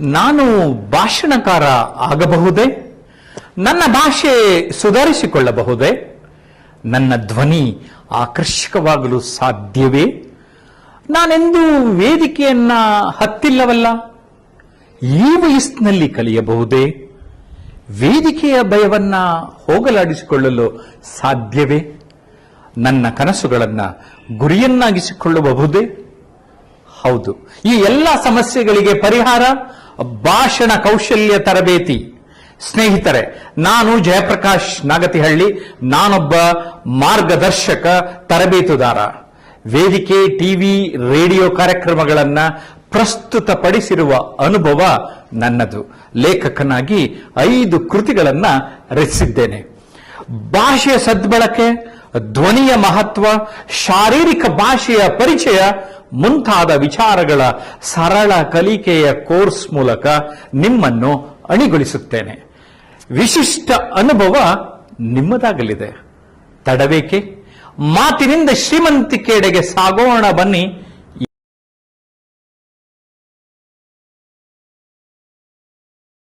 ನಾನು ಭಾಷಣಕಾರ ಆಗಬಹುದೇ? ನನ್ನ ಭಾಷೆ ಸುಧಾರಿಸಿಕೊಳ್ಳಬಹುದೇ? ನನ್ನ ಧ್ವನಿ ಆಕರ್ಷಕವಾಗಲು ಸಾಧ್ಯವೇ? ನಾನೆಂದು ವೇದಿಕೆಯನ್ನ ಹತ್ತಿಲ್ಲವಲ್ಲ? ಈ ವಯಸ್ಸಿನಲ್ಲಿ ಕಲಿಯಬಹುದೇ? ವೇದಿಕೆಯ ಭಯವನ್ನ ಹೋಗಲಾಡಿಸಿಕೊಳ್ಳಲು ಸಾಧ್ಯವೇ? ನನ್ನ ಕನಸುಗಳನ್ನ ಗುರಿಯನ್ನಾಗಿಸಿಕೊಳ್ಳಬಹುದೇ? ಹೌದು, ಈ ಎಲ್ಲ ಸಮಸ್ಯೆಗಳಿಗೆ ಪರಿಹಾರ ಭಾಷಣ ಕೌಶಲ್ಯ ತರಬೇತಿ. ಸ್ನೇಹಿತರೆ, ನಾನು ಜಯಪ್ರಕಾಶ್ ನಾಗತಿಹಳ್ಳಿ, ನಾನೊಬ್ಬ ಮಾರ್ಗದರ್ಶಕ, ತರಬೇತುದಾರ. ವೇದಿಕೆ, ಟಿವಿ, ರೇಡಿಯೋ ಕಾರ್ಯಕ್ರಮಗಳನ್ನ ಪ್ರಸ್ತುತಪಡಿಸಿರುವ ಅನುಭವ ನನ್ನದು. ಲೇಖಕನಾಗಿ ಐದು ಕೃತಿಗಳನ್ನ ರಚಿಸಿದ್ದೇನೆ. ಭಾಷೆಯ ಸದ್ಬಳಕೆ, ಧ್ವನಿಯ ಮಹತ್ವ, ಶಾರೀರಿಕ ಭಾಷೆಯ ಪರಿಚಯ ಮುಂತಾದ ವಿಚಾರಗಳ ಸರಳ ಕಲಿಕೆಯ ಕೋರ್ಸ್ ಮೂಲಕ ನಿಮ್ಮನ್ನು ಅಣಿಗೊಳಿಸುತ್ತೇನೆ. ವಿಶಿಷ್ಟ ಅನುಭವ ನಿಮ್ಮದಾಗಲಿದೆ. ತಡಬೇಕೆ? ಮಾತಿನಿಂದ ಶ್ರೀಮಂತಿಕೆಡೆಗೆ ಸಾಗೋಣ ಬನ್ನಿ.